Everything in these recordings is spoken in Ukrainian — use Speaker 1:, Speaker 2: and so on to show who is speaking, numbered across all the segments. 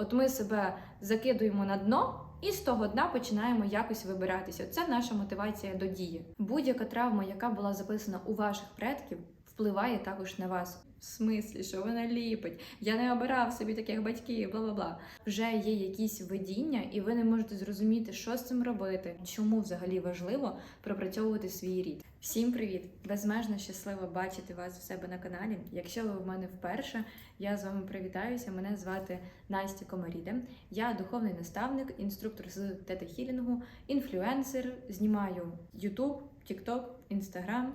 Speaker 1: От ми себе закидуємо на дно. І з того дна починаємо якось вибиратися. Це наша мотивація до дії. Будь-яка травма, яка була записана у ваших предків, впливає також на вас. В смислі, що вона ліпить, я не обирав собі таких батьків, бла бла бла. Вже є якісь видіння, і ви не можете зрозуміти, що з цим робити, чому взагалі важливо пропрацьовувати свій рід. Всім привіт! Безмежно щаслива бачити вас в себе на каналі. Якщо ви в мене вперше, я з вами привітаюся. Мене звати Настя Комаріде. Я духовний наставник, інструктор з тета-хілінгу, інфлюенсер, знімаю YouTube, TikTok, Instagram.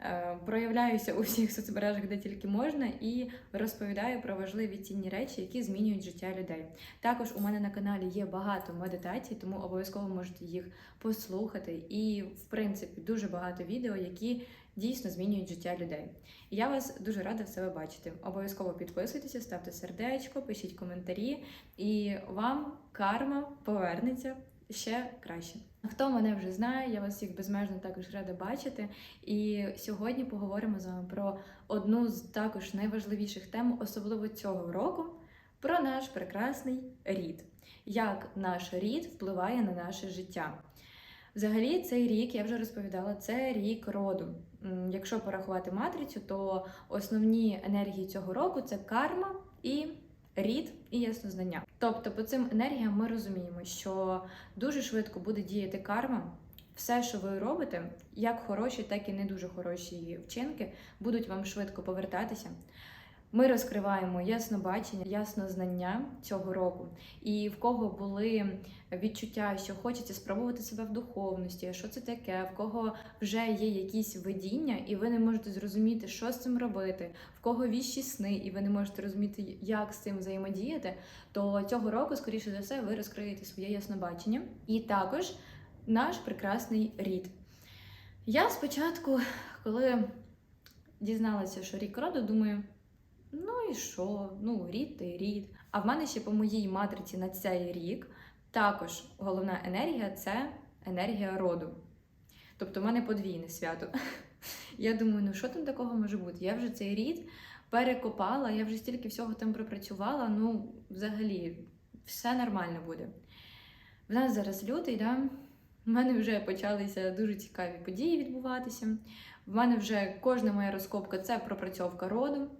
Speaker 1: Е, Проявляюся у всіх соцмережах, де тільки можна, і розповідаю про важливі цінні речі, які змінюють життя людей. Також у мене на каналі є багато медитацій, тому обов'язково можете їх послухати. І, в принципі, дуже багато відео, які дійсно змінюють життя людей. Я вас дуже рада в себе бачити. Обов'язково підписуйтеся, ставте сердечко, пишіть коментарі, і вам карма повернеться ще краще. Хто мене вже знає, я вас всіх безмежно також рада бачити. І сьогодні поговоримо з вами про одну з також найважливіших тем, особливо цього року, про наш прекрасний рід. Як наш рід впливає на наше життя. Взагалі, цей рік, я вже розповідала, це рік роду. Якщо порахувати матрицю, то основні енергії цього року це карма і рід і яснознання. Тобто, по цим енергіям ми розуміємо, що дуже швидко буде діяти карма. Все, що ви робите, як хороші, так і не дуже хороші вчинки, будуть вам швидко повертатися. Ми розкриваємо яснобачення, яснознання цього року. І в кого були відчуття, що хочеться спробувати себе в духовності, що це таке, в кого вже є якісь видіння, і ви не можете зрозуміти, що з цим робити, в кого віщі сни, і ви не можете розуміти, як з цим взаємодіяти, то цього року, скоріше за все, ви розкриєте своє яснобачення. І також наш прекрасний рід. Я спочатку, коли дізналася, що рік роду, думаю. Ну і що? Ну, рід й рід. А в мене ще по моїй матриці на цей рік також головна енергія це енергія роду. Тобто в мене подвійне свято. Я думаю, ну що там такого може бути? Я вже цей рід перекопала, я вже стільки всього там пропрацювала. Ну, взагалі, все нормально буде. В нас зараз лютий, да? в мене вже почалися дуже цікаві події відбуватися. В мене вже кожна моя розкопка це пропрацьовка роду.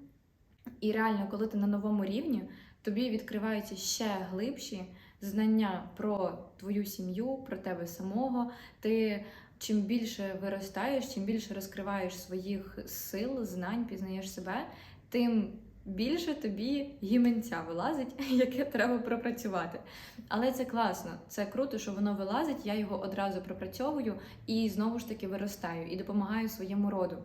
Speaker 1: І реально, коли ти на новому рівні, тобі відкриваються ще глибші знання про твою сім'ю, про тебе самого. Ти чим більше виростаєш, чим більше розкриваєш своїх сил, знань, пізнаєш себе, тим більше тобі гіменця вилазить, яке треба пропрацювати. Але це класно, це круто, що воно вилазить. Я його одразу пропрацьовую і знову ж таки виростаю і допомагаю своєму роду.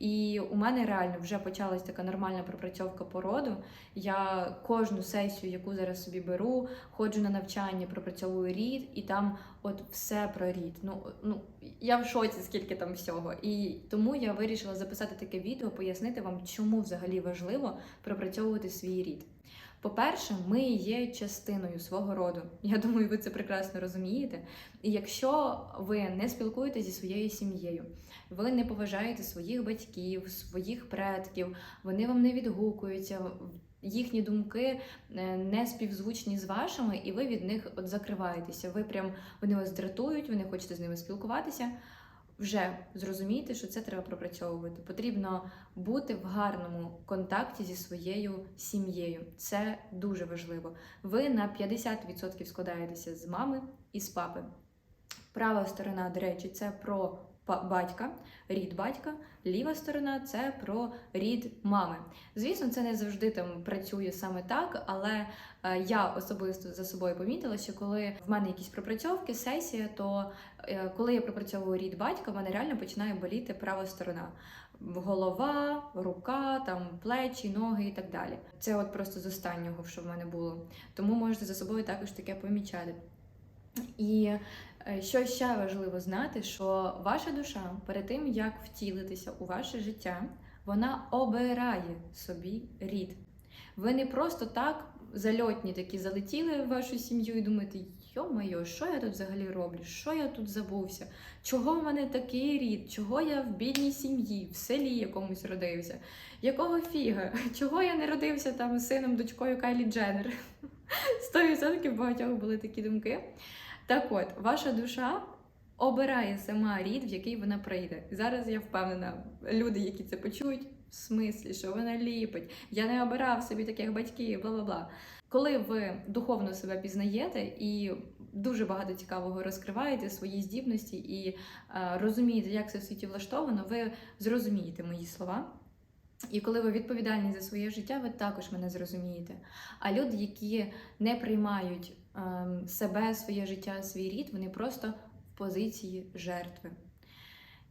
Speaker 1: І у мене реально вже почалась така нормальна пропрацьовка породу. Я кожну сесію, яку зараз собі беру, ходжу на навчання, пропрацьовую рід, і там от все про рід. Ну, ну я в шоці, скільки там всього. І тому я вирішила записати таке відео, пояснити вам, чому взагалі важливо пропрацьовувати свій рід. По-перше, ми є частиною свого роду. Я думаю, ви це прекрасно розумієте. І якщо ви не спілкуєтеся зі своєю сім'єю, ви не поважаєте своїх батьків, своїх предків, вони вам не відгукуються, їхні думки е, не співзвучні з вашими, і ви від них от закриваєтеся. Ви прям вони вас дратують, ви не хочете з ними спілкуватися. Вже зрозумієте, що це треба пропрацьовувати. Потрібно бути в гарному контакті зі своєю сім'єю. Це дуже важливо. Ви на 50% складаєтеся з мами і з папи. Права сторона, до речі, це про батька, рід батька, ліва сторона це про рід мами. Звісно, це не завжди там працює саме так, але е, я особисто за собою помітила, що коли в мене якісь пропрацьовки, сесія, то е, коли я пропрацьовую рід батька, в мене реально починає боліти права сторона. Голова, рука, там плечі, ноги і так далі. Це от просто з останнього, що в мене було. Тому можете за собою також таке помічати. І що ще важливо знати, що ваша душа перед тим, як втілитися у ваше життя, вона обирає собі рід. Ви не просто так зальотні такі залетіли в вашу сім'ю і думаєте, йо-моє, що я тут взагалі роблю? Що я тут забувся? Чого в мене такий рід? Чого я в бідній сім'ї, в селі якомусь родився? Якого фіга? Чого я не родився там сином, дочкою Кайлі Дженнер? 100% в багатьох були такі думки. Так от, ваша душа обирає сама рід, в який вона прийде. Зараз я впевнена, люди, які це почують, в смислі, що вона ліпить, я не обирав собі таких батьків, бла бла бла. Коли ви духовно себе пізнаєте і дуже багато цікавого розкриваєте свої здібності і е, розумієте, як це в світі влаштовано, ви зрозумієте мої слова. І коли ви відповідальні за своє життя, ви також мене зрозумієте. А люди, які не приймають себе, своє життя, свій рід, вони просто в позиції жертви.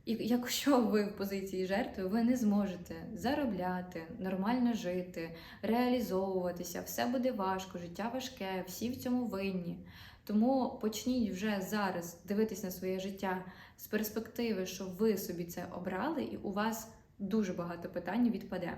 Speaker 1: І якщо ви в позиції жертви, ви не зможете заробляти, нормально жити, реалізовуватися, все буде важко, життя важке, всі в цьому винні. Тому почніть вже зараз дивитись на своє життя з перспективи, що ви собі це обрали, і у вас дуже багато питань відпаде.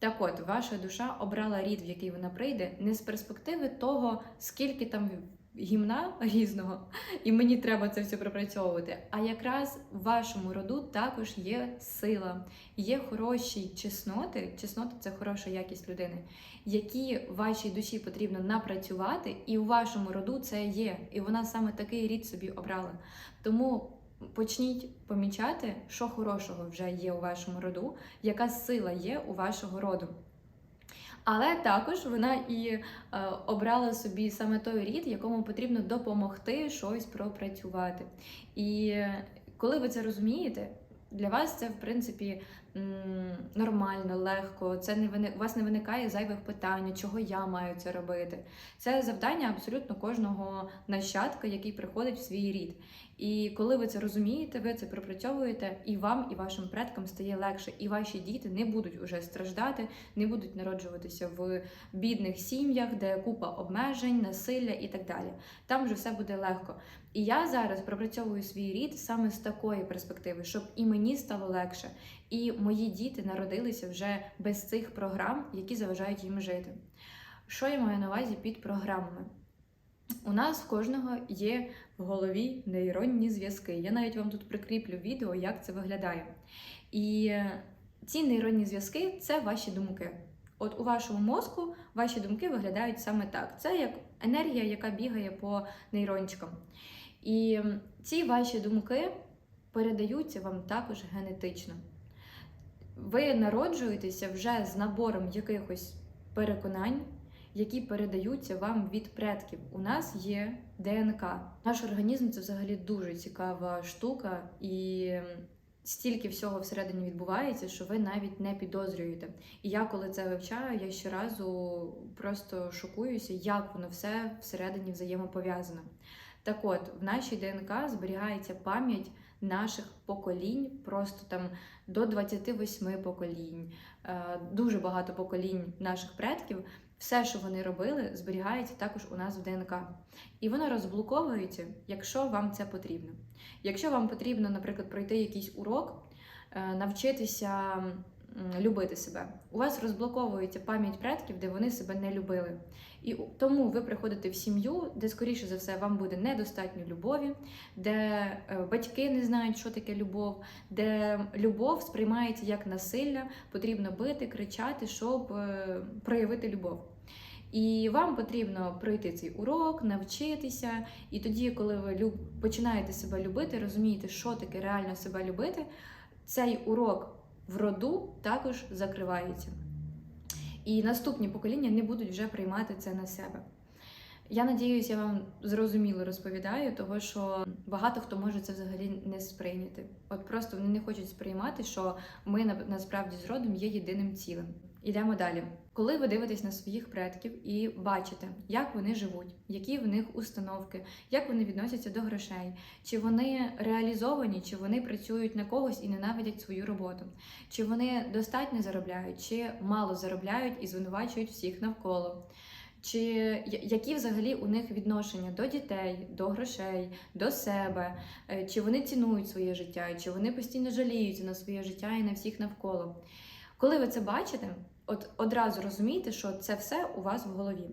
Speaker 1: Так от, ваша душа обрала рід, в який вона прийде, не з перспективи того, скільки там гімна різного, і мені треба це все пропрацьовувати. А якраз в вашому роду також є сила, є хороші чесноти. Чесноти це хороша якість людини, які вашій душі потрібно напрацювати, і у вашому роду це є. І вона саме такий рід собі обрала. Тому. Почніть помічати, що хорошого вже є у вашому роду, яка сила є у вашого роду. Але також вона і е, обрала собі саме той рід, якому потрібно допомогти щось пропрацювати. І коли ви це розумієте, для вас це в принципі нормально, легко. Це не вини... у вас не виникає зайвих питань, чого я маю це робити. Це завдання абсолютно кожного нащадка, який приходить в свій рід. І коли ви це розумієте, ви це пропрацьовуєте, і вам, і вашим предкам стає легше, і ваші діти не будуть уже страждати, не будуть народжуватися в бідних сім'ях, де купа обмежень, насилля і так далі. Там вже все буде легко. І я зараз пропрацьовую свій рід саме з такої перспективи, щоб і мені стало легше, і мої діти народилися вже без цих програм, які заважають їм жити. Що я маю на увазі під програмами? У нас в кожного є голові нейронні зв'язки. Я навіть вам тут прикріплю відео, як це виглядає. І ці нейронні зв'язки це ваші думки. От у вашому мозку ваші думки виглядають саме так. Це як енергія, яка бігає по нейрончикам. І ці ваші думки передаються вам також генетично. Ви народжуєтеся вже з набором якихось переконань, які передаються вам від предків. У нас є ДНК. Наш організм це взагалі дуже цікава штука, і стільки всього всередині відбувається, що ви навіть не підозрюєте. І я, коли це вивчаю, я щоразу просто шокуюся, як воно все всередині взаємопов'язано. Так от, в нашій ДНК зберігається пам'ять наших поколінь, просто там до 28 поколінь, е, дуже багато поколінь наших предків. Все, що вони робили, зберігається також у нас в ДНК. І воно розблоковується, якщо вам це потрібно. Якщо вам потрібно, наприклад, пройти якийсь урок, е, навчитися любити себе. У вас розблоковується пам'ять предків, де вони себе не любили. І тому ви приходите в сім'ю, де, скоріше за все, вам буде недостатньо любові, де е, батьки не знають, що таке любов, де любов сприймається як насилля, потрібно бити, кричати, щоб е, проявити любов. І вам потрібно пройти цей урок, навчитися. І тоді, коли ви люб... починаєте себе любити, розумієте, що таке реально себе любити, цей урок в роду також закривається. І наступні покоління не будуть вже приймати це на себе. Я надіюся, я вам зрозуміло розповідаю, того що багато хто може це взагалі не сприйняти. От просто вони не хочуть сприймати, що ми насправді з родом є єдиним цілим. Ідемо далі. Коли ви дивитесь на своїх предків і бачите, як вони живуть, які в них установки, як вони відносяться до грошей, чи вони реалізовані, чи вони працюють на когось і ненавидять свою роботу, чи вони достатньо заробляють, чи мало заробляють і звинувачують всіх навколо. Чи які взагалі у них відношення до дітей, до грошей, до себе, е, чи вони цінують своє життя, чи вони постійно жаліються на своє життя і на всіх навколо. Коли ви це бачите, От одразу розумієте, що це все у вас в голові.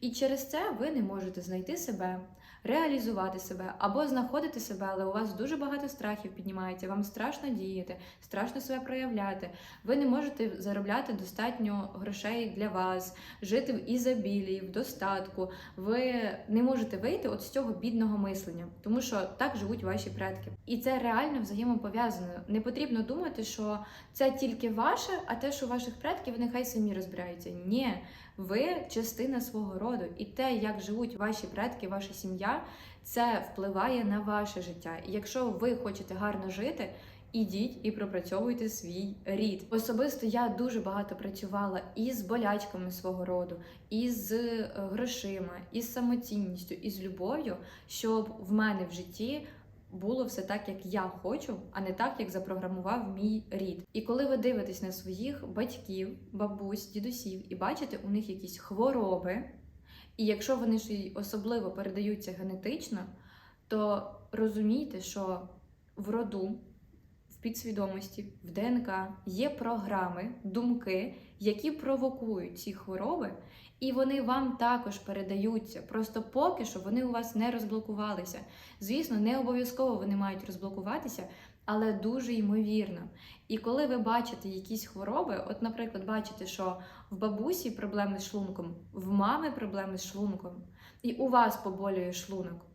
Speaker 1: І через це ви не можете знайти себе, реалізувати себе або знаходити себе, але у вас дуже багато страхів піднімається, вам страшно діяти, страшно себе проявляти. Ви не можете заробляти достатньо грошей для вас, жити в ізобілії, в достатку. Ви не можете вийти от з цього бідного мислення, тому що так живуть ваші предки. І це реально взаємопов'язано. Не потрібно думати, що це тільки ваше, а те, що ваших предків, нехай самі розбираються. Ні, ви частина свого роду, і те, як живуть ваші предки, ваша сім'я, це впливає на ваше життя. І якщо ви хочете гарно жити. Ідіть і пропрацьовуйте свій рід. Особисто я дуже багато працювала і з болячками свого роду, і з е, грошима, і з самоцінністю, і з любов'ю, щоб в мене в житті було все так, як я хочу, а не так, як запрограмував мій рід. І коли ви дивитесь на своїх батьків, бабусь, дідусів і бачите у них якісь хвороби, і якщо вони ж особливо передаються генетично, то розумійте, що в роду, в підсвідомості, в ДНК є програми, думки, які провокують ці хвороби, і вони вам також передаються. Просто поки що вони у вас не розблокувалися. Звісно, не обов'язково вони мають розблокуватися, але дуже ймовірно. І коли ви бачите якісь хвороби, от, наприклад, бачите, що в бабусі проблеми з шлунком, в мами проблеми з шлунком, і у вас поболює шлунок,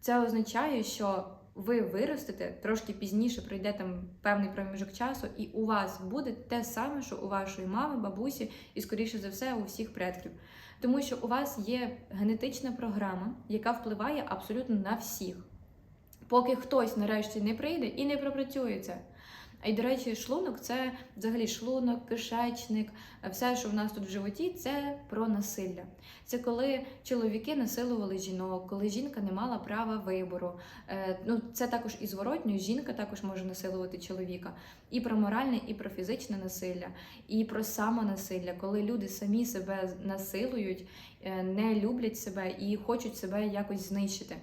Speaker 1: це означає, що ви виростете трошки пізніше, пройде там певний проміжок часу, і у вас буде те саме, що у вашої мами, бабусі, і, скоріше за все, у всіх предків. Тому що у вас є генетична програма, яка впливає абсолютно на всіх. Поки хтось нарешті не прийде і не пропрацює це. Й, до речі, шлунок це взагалі шлунок, кишечник, все, що в нас тут в животі, це про насилля. Це коли чоловіки насилували жінок, коли жінка не мала права вибору. Е, ну, Це також і зворотньо, жінка також може насилувати чоловіка. І про моральне, і про фізичне насилля, і про самонасилля, коли люди самі себе насилують, е, не люблять себе і хочуть себе якось знищити.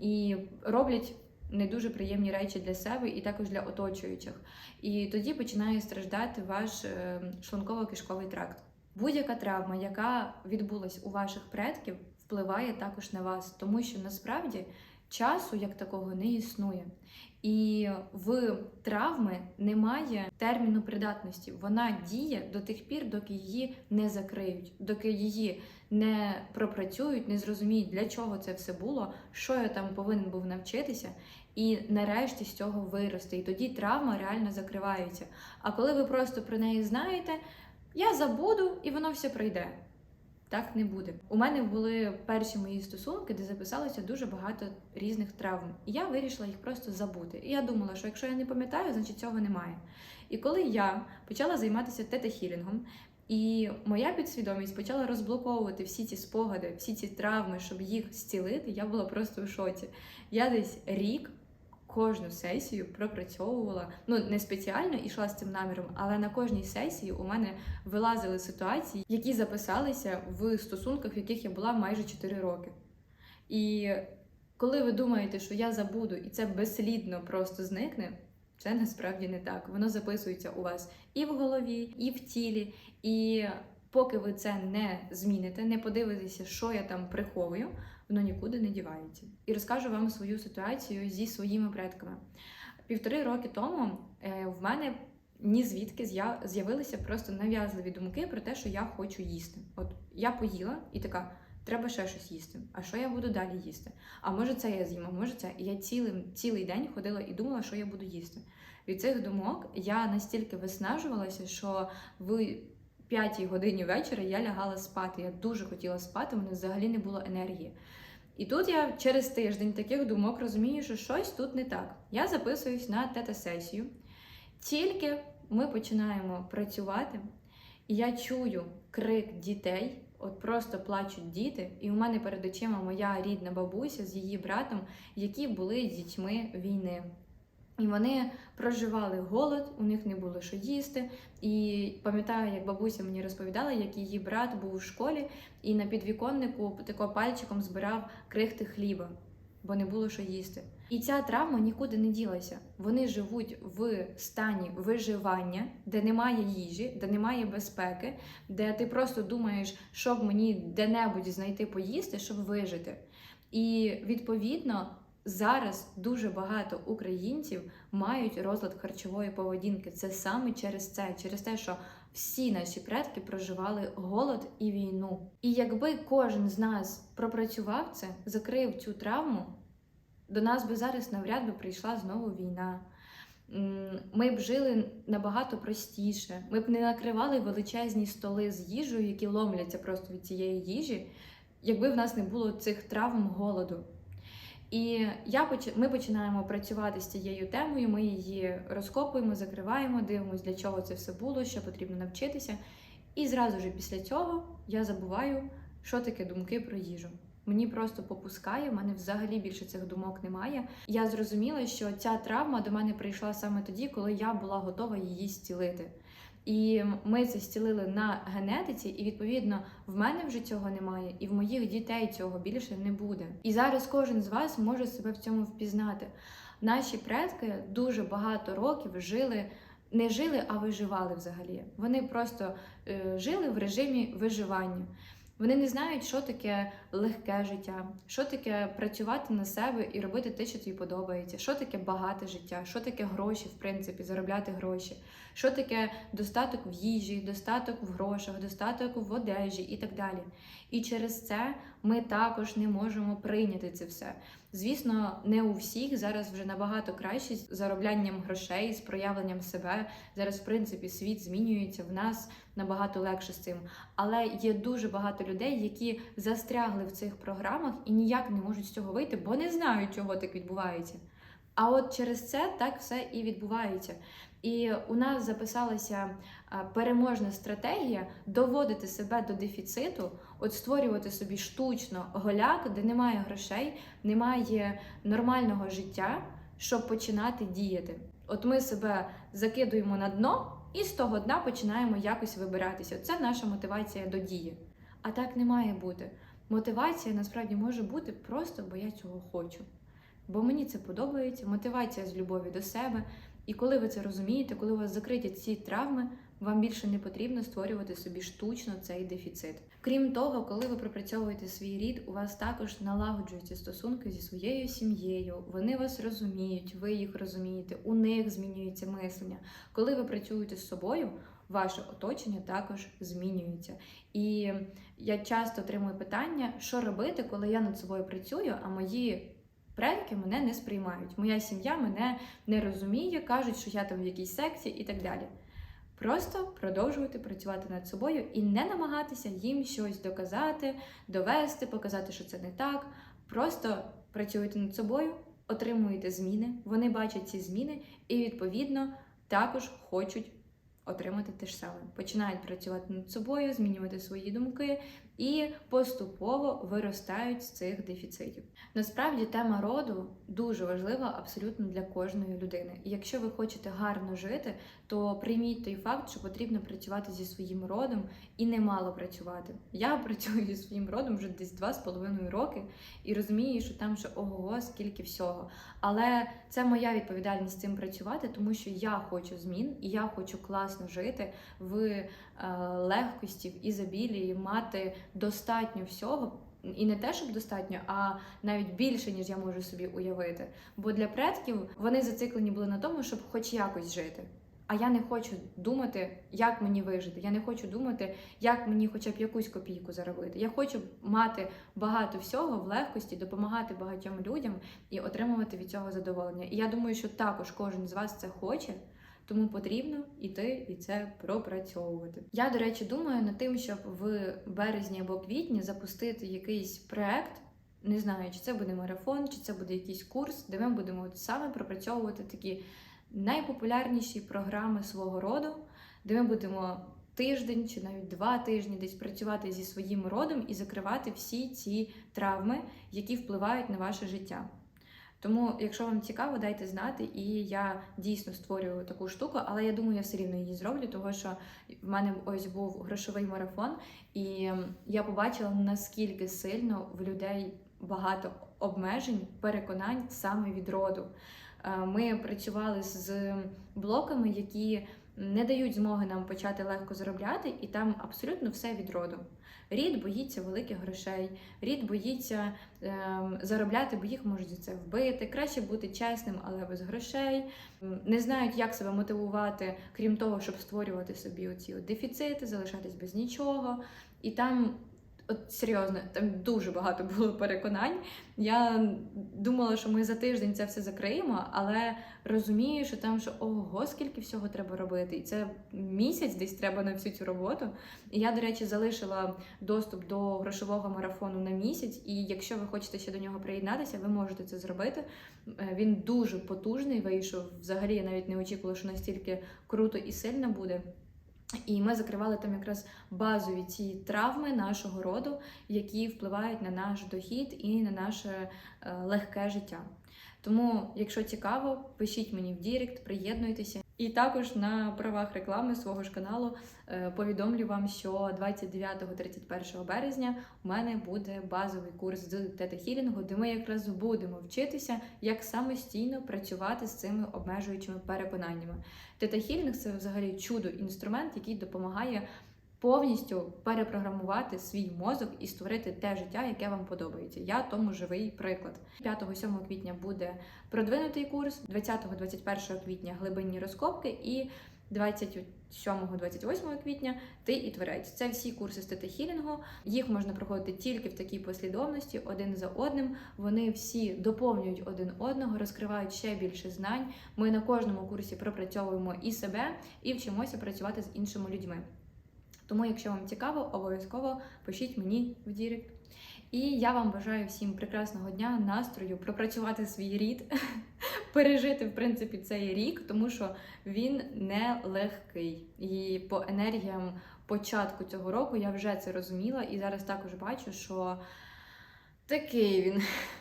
Speaker 1: І роблять не дуже приємні речі для себе і також для оточуючих. І тоді починає страждати ваш е, шлунково-кишковий тракт. Будь-яка травма, яка відбулась у ваших предків, впливає також на вас, тому що насправді часу як такого не існує. І в травми немає терміну придатності. Вона діє до тих пір, доки її не закриють, доки її не пропрацюють, не зрозуміють, для чого це все було, що я там повинен був навчитися, і нарешті з цього вирости. І тоді травма реально закривається. А коли ви просто про неї знаєте, я забуду і воно все пройде. Так не буде. У мене були перші мої стосунки, де записалося дуже багато різних травм. І я вирішила їх просто забути. І я думала, що якщо я не пам'ятаю, значить цього немає. І коли я почала займатися тета-хілінгом, і моя підсвідомість почала розблоковувати всі ці спогади, всі ці травми, щоб їх зцілити, я була просто в шоці. Я десь рік кожну сесію пропрацьовувала. Ну не спеціально йшла з цим наміром, але на кожній сесії у мене вилазили ситуації, які записалися в стосунках, в яких я була майже 4 роки. І коли ви думаєте, що я забуду, і це безслідно просто зникне. Це насправді не так. Воно записується у вас і в голові, і в тілі. І Поки ви це не зміните, не подивитеся, що я там приховую, воно нікуди не дівається. І розкажу вам свою ситуацію зі своїми предками. Півтори роки тому е, в мене ні звідки з'явилися просто нав'язливі думки про те, що я хочу їсти. От я поїла і така. Треба ще щось їсти. А що я буду далі їсти? А може це я з'їм, а може це. І я цілий цілий день ходила і думала, що я буду їсти. Від цих думок я настільки виснажувалася, що ви П'ятій годині вечора я лягала спати. Я дуже хотіла спати, у мене взагалі не було енергії. І тут я через тиждень таких думок розумію, що щось тут не так. Я записуюсь на тета-сесію, тільки ми починаємо працювати, і я чую крик дітей. От просто плачуть діти, і у мене перед очима моя рідна бабуся з її братом, які були дітьми війни. І вони проживали голод, у них не було що їсти. І пам'ятаю, як бабуся мені розповідала, як її брат був у школі і на підвіконнику тако пальчиком збирав крихти хліба. бо не було що їсти. І ця травма нікуди не ділася. Вони живуть в стані виживання, де немає їжі, де немає безпеки, де ти просто думаєш, щоб мені де-небудь знайти поїсти, щоб вижити. І відповідно зараз дуже багато українців мають розлад харчової поведінки. Це саме через це, через те, що всі наші предки проживали голод і війну. І якби кожен з нас пропрацював це, закрив цю травму, до нас би зараз навряд би прийшла знову війна. Ми б жили набагато простіше. Ми б не накривали величезні столи з їжею, які ломляться просто від цієї їжі, якби в нас не було цих травм голоду. І я ми починаємо працювати з цією темою. Ми її розкопуємо, закриваємо, дивимося, для чого це все було, що потрібно навчитися. І зразу ж після цього я забуваю, що таке думки про їжу. Мені просто попускає, в мене взагалі більше цих думок немає. Я зрозуміла, що ця травма до мене прийшла саме тоді, коли я була готова її зцілити. І ми це стілили на генетиці, і відповідно в мене вже цього немає, і в моїх дітей цього більше не буде. І зараз кожен з вас може себе в цьому впізнати. Наші предки дуже багато років жили. Не жили, а виживали взагалі. Вони просто е, жили в режимі виживання. Вони не знають, що таке легке життя, що таке працювати на себе і робити те, що тобі подобається, що таке багате життя, що таке гроші, в принципі, заробляти гроші, що таке достаток в їжі, достаток в грошах, достаток в одежі і так далі. І через це ми також не можемо прийняти це все. Звісно, не у всіх зараз вже набагато краще з зароблянням грошей, з проявленням себе. Зараз, в принципі, світ змінюється в нас набагато легше з цим. Але є дуже багато людей, які застрягли в цих програмах і ніяк не можуть з цього вийти, бо не знають, чого так відбувається. А от через це так все і відбувається. І у нас записалася переможна стратегія доводити себе до дефіциту, от створювати собі штучно голяк, де немає грошей, немає нормального життя, щоб починати діяти. От ми себе закидуємо на дно і з того дна починаємо якось вибиратися. Це наша мотивація до дії. А так не має бути. Мотивація насправді може бути просто, бо я цього хочу. Бо мені це подобається, мотивація з любові до себе. І коли ви це розумієте, коли у вас закриті ці травми, вам більше не потрібно створювати собі штучно цей дефіцит. Крім того, коли ви пропрацьовуєте свій рід, у вас також налагоджуються стосунки зі своєю сім'єю. Вони вас розуміють, ви їх розумієте, у них змінюється мислення. Коли ви працюєте з собою, ваше оточення також змінюється. І я часто отримую питання, що робити, коли я над собою працюю, а мої предки мене не сприймають. Моя сім'я мене не розуміє, кажуть, що я там в якійсь секції і так далі. Просто продовжувати працювати над собою і не намагатися їм щось доказати, довести, показати, що це не так. Просто працюєте над собою, отримуєте зміни, вони бачать ці зміни і, відповідно, також хочуть отримати те ж саме. Починають працювати над собою, змінювати свої думки і поступово виростають з цих дефіцитів. Насправді тема роду дуже важлива абсолютно для кожної людини. І якщо ви хочете гарно жити, то прийміть той факт, що потрібно працювати зі своїм родом і немало працювати. Я працюю зі своїм родом вже десь два з половиною роки і розумію, що там ще ого, скільки всього. Але це моя відповідальність цим працювати, тому що я хочу змін і я хочу класно жити в е, легкості, в ізобілії, мати достатньо всього. І не те, щоб достатньо, а навіть більше, ніж я можу собі уявити. Бо для предків вони зациклені були на тому, щоб хоч якось жити. А я не хочу думати, як мені вижити. Я не хочу думати, як мені хоча б якусь копійку заробити. Я хочу мати багато всього в легкості, допомагати багатьом людям і отримувати від цього задоволення. І я думаю, що також кожен з вас це хоче. Тому потрібно йти і це пропрацьовувати. Я, до речі, думаю над тим, щоб в березні або квітні запустити якийсь проект. Не знаю, чи це буде марафон, чи це буде якийсь курс, де ми будемо саме пропрацьовувати такі найпопулярніші програми свого роду, де ми будемо тиждень чи навіть два тижні десь працювати зі своїм родом і закривати всі ці травми, які впливають на ваше життя. Тому, якщо вам цікаво, дайте знати, і я дійсно створюю таку штуку, але я думаю, я все рівно її зроблю, тому що в мене ось був грошовий марафон, і я побачила наскільки сильно в людей багато обмежень, переконань саме від роду. Е, Ми працювали з блоками, які не дають змоги нам почати легко заробляти, і там абсолютно все від роду. Рід боїться великих грошей, рід боїться ем, заробляти, бо їх можуть за це вбити. Краще бути чесним, але без грошей. Не знають, як себе мотивувати, крім того, щоб створювати собі оці от дефіцити, залишатись без нічого. І там, от серйозно, там дуже багато було переконань. Я думала, що ми за тиждень це все закриємо, але розумію, що там що ого, скільки всього треба робити. І це місяць десь треба на всю цю роботу. І я, до речі, залишила доступ до грошового марафону на місяць. І якщо ви хочете ще до нього приєднатися, ви можете це зробити. Е, Він дуже потужний вийшов. Взагалі я навіть не очікувала, що настільки круто і сильно буде. І ми закривали там якраз базові ці травми нашого роду, які впливають на наш дохід і на наше е, легке життя. Тому, якщо цікаво, пишіть мені в Дірект, приєднуйтеся. І також на правах реклами свого ж каналу е, повідомлю вам, що 29-31 березня у мене буде базовий курс з тета-хілінгу, де ми якраз будемо вчитися, як самостійно працювати з цими обмежуючими переконаннями. Тета-хілінг це взагалі чудо інструмент, який допомагає повністю перепрограмувати свій мозок і створити те життя, яке вам подобається. Я тому живий приклад. 5-7 квітня буде продвинутий курс, 20-21 квітня глибинні розкопки і 27-28 квітня ти і творець. Це всі курси з тета-хілінгу. Їх можна проходити тільки в такій послідовності, один за одним. Вони всі доповнюють один одного, розкривають ще більше знань. Ми на кожному курсі пропрацьовуємо і себе, і вчимося працювати з іншими людьми. Тому, якщо вам цікаво, обов'язково пишіть мені в Дірект. І я вам бажаю всім прекрасного дня, настрою, пропрацювати свій рід, пережити в принципі цей рік, тому що він не легкий. І по енергіям початку цього року я вже це розуміла, і зараз також бачу, що такий він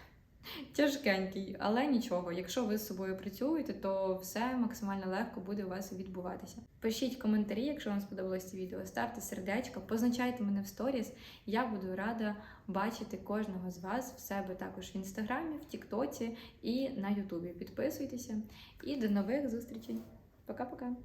Speaker 1: тяжкенький, але нічого. Якщо ви з собою працюєте, то все максимально легко буде у вас відбуватися. Пишіть коментарі, якщо вам сподобалось це відео, ставте сердечко, позначайте мене в сторіс. Я буду рада бачити кожного з вас в себе також в інстаграмі, в Тіктоці і на Ютубі. Підписуйтеся і до нових зустрічей. Пока-пока.